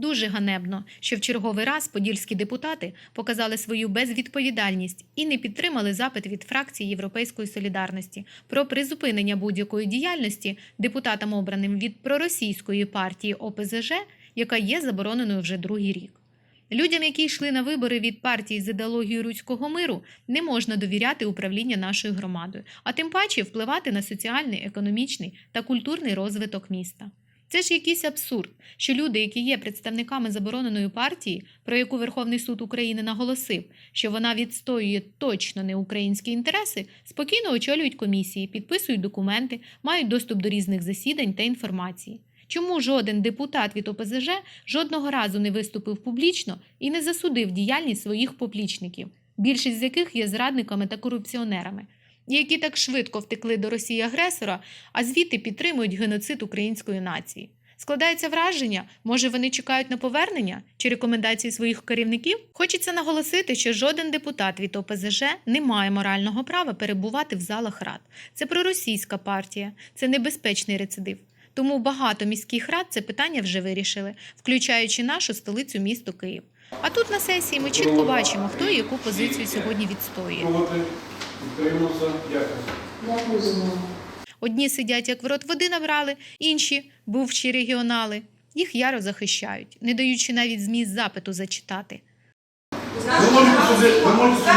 Дуже ганебно, що в черговий раз подільські депутати показали свою безвідповідальність і не підтримали запит від фракції Європейської солідарності про призупинення будь-якої діяльності депутатам, обраним від проросійської партії ОПЗЖ, яка є забороненою вже другий рік. Людям, які йшли на вибори від партії з ідеологією руського миру, не можна довіряти управління нашою громадою, а тим паче впливати на соціальний, економічний та культурний розвиток міста. Це ж якийсь абсурд, що люди, які є представниками забороненої партії, про яку Верховний суд України наголосив, що вона відстоює точно не українські інтереси, спокійно очолюють комісії, підписують документи, мають доступ до різних засідань та інформації. Чому жоден депутат від ОПЗЖ жодного разу не виступив публічно і не засудив діяльність своїх поплічників, більшість з яких є зрадниками та корупціонерами, які так швидко втекли до Росії агресора, а звідти підтримують геноцид української нації? Складається враження, може вони чекають на повернення чи рекомендації своїх керівників? Хочеться наголосити, що жоден депутат від ОПЗЖ не має морального права перебувати в залах рад. Це проросійська партія, це небезпечний рецидив. Тому багато міських рад це питання вже вирішили, включаючи нашу столицю місто Київ. А тут на сесії ми чітко бачимо, хто і яку позицію сьогодні відстоює. Утримався. Дякую. Дякую за увагу. Одні сидять, як в рот води набрали, інші бувші регіонали. Їх яро захищають, не даючи навіть зміст запиту зачитати. Ви можете ви можете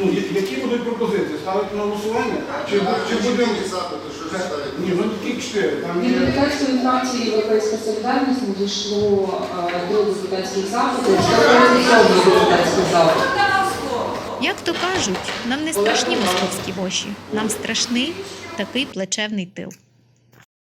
Ну, я- які будуть пропозиції? Ставити на голосування? Чи, чи будемо... запити, що ж ставити? Ні, ну тільки чотири. Там Від є... депутатської фракції Європейська солідарність надійшло е, три депутатських запити, до депутатських запитів. Як то кажуть, нам не страшні московські воші, нам страшний такий плачевний тил.